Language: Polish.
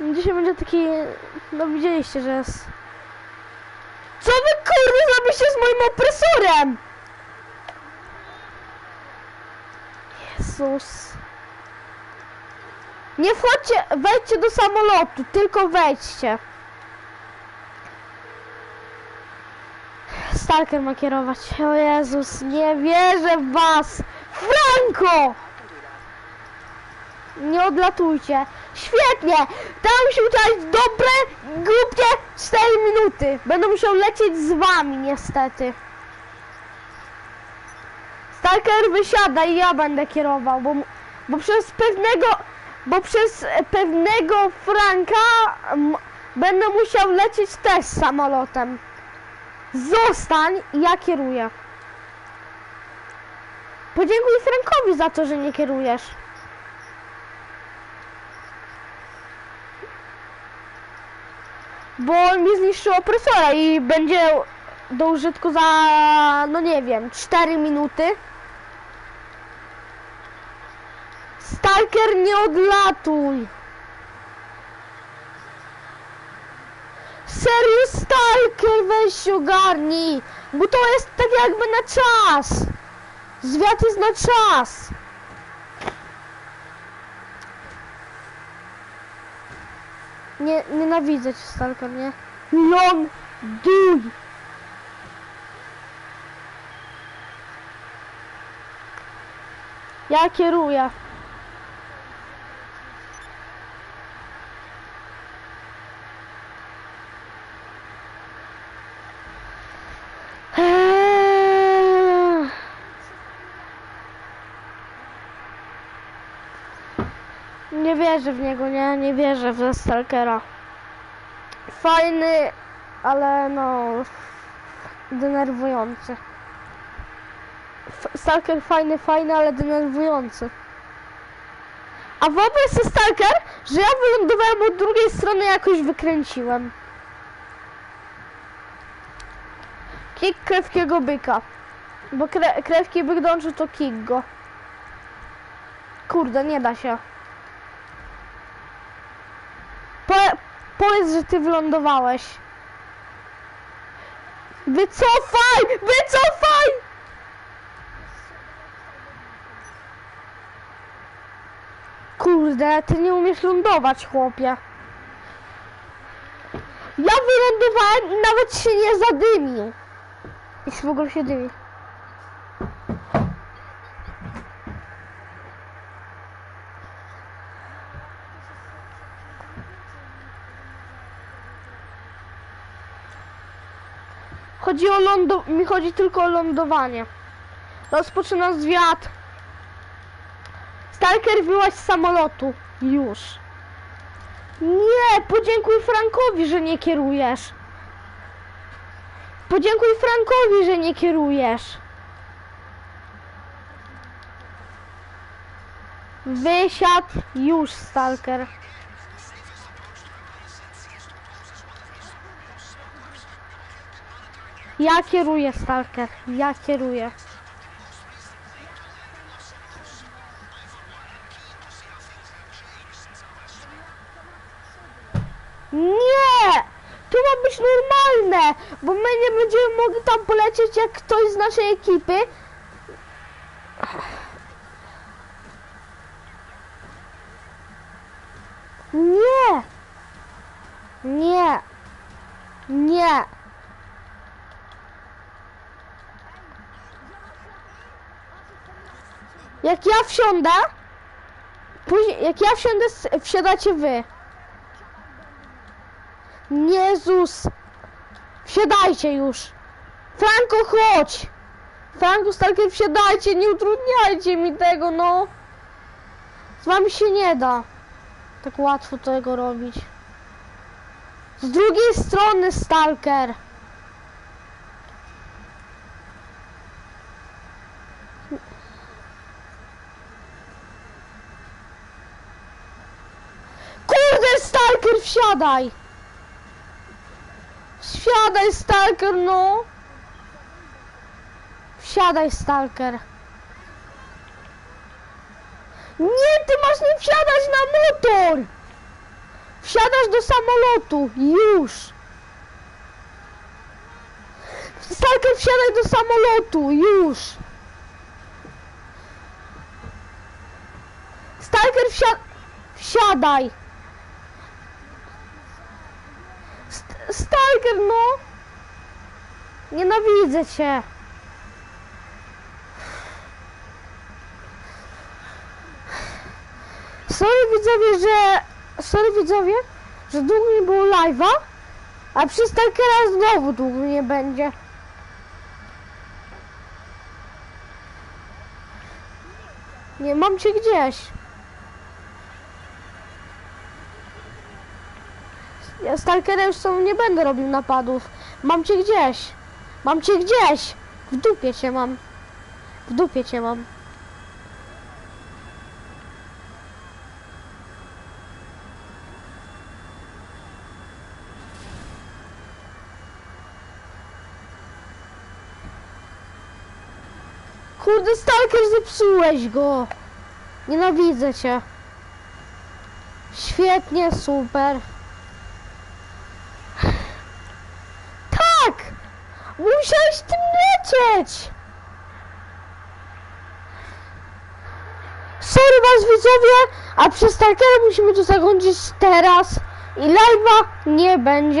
Dzisiaj będzie taki, no widzieliście, że jest... Co wy kurde zrobiliście z moim opresorem? Jezus. Nie wchodźcie, wejdźcie do samolotu, tylko wejdźcie. Stalker ma kierować. O Jezus, nie wierzę w was! Franco! Nie odlatujcie. Świetnie! Tam się uczyć dobre, głupie 4 minuty. Będę musiał lecieć z wami niestety. Stalker wysiada i ja będę kierował, bo, bo przez pewnego, bo przez pewnego Franka będę musiał lecieć też samolotem. Zostań ja kieruję. Podziękuj Frankowi za to, że nie kierujesz. Bo mi zniszczył opresora i będzie do użytku za, no nie wiem, 4 minuty. Stalker, nie odlatuj! Serio, Stalker, weź się ogarnij! Bo to jest tak jakby na czas! Zwiat jest na czas! Nie, nienawidzę cię, Stalker, nie? Ląduj! Ja kieruję. Nie wierzę w niego, nie, nie wierzę w Stalkera. Fajny, ale no denerwujący. F- Stalker fajny, fajny, ale denerwujący. A wyobraź sobie Stalker, że ja wylądowałem od drugiej strony jakoś wykręciłem. Kick krewkiego byka. Bo kre krewki byk dąży to kick go. Kurde, nie da się. Powiedz, że ty wylądowałeś. Wycofaj! Wycofaj! Kurde, ty nie umiesz lądować, chłopie. Ja wylądowałem i nawet się nie zadymił. W ogóle się dymi. Chodzi o lądo... Mi chodzi tylko o lądowanie. Rozpoczyna zwiat. Stalker wyłaź z samolotu. Już. Nie, podziękuj Frankowi, że nie kierujesz. Podziękuj Frankowi, że nie kierujesz. Wysiadł już, Stalker. Ja kieruję, Stalker. Ja kieruję. Nie! To ma być normalne, bo my nie będziemy mogli tam polecieć jak ktoś z naszej ekipy. Nie! Nie! Nie! Jak ja wsiądę, później, jak ja wsiądę, wsiadacie wy. Jezus! Wsiadajcie już! Franco, chodź! Franco, Stalker, wsiadajcie, nie utrudniajcie mi tego, no! Z wami się nie da tak łatwo tego robić. Z drugiej strony, Stalker! Kurde, Stalker, wsiadaj! Wsiadaj, Stalker, no! Wsiadaj, Stalker. Nie, ty masz nie wsiadać na motor! Wsiadasz do samolotu. Już. Stalker, wsiadaj do samolotu. Już. Stalker, wsia... wsiadaj. St Stalker, no. Nienawidzę cię. Sorry widzowie, że... Sorry widzowie, że długo nie było live'a, a przy Stalkera znowu długo nie będzie. Nie mam cię gdzieś. Ja Stalkerem już są nie będę robił napadów. Mam cię gdzieś. Mam cię gdzieś. W dupie cię mam. W dupie cię mam. Kurde, Stalker, zepsułeś go. Nienawidzę cię. Świetnie, super. Tak! Musiałeś tym lecieć! Sorry was widzowie, a przez Stalkera musimy to zakończyć teraz i live'a nie będzie.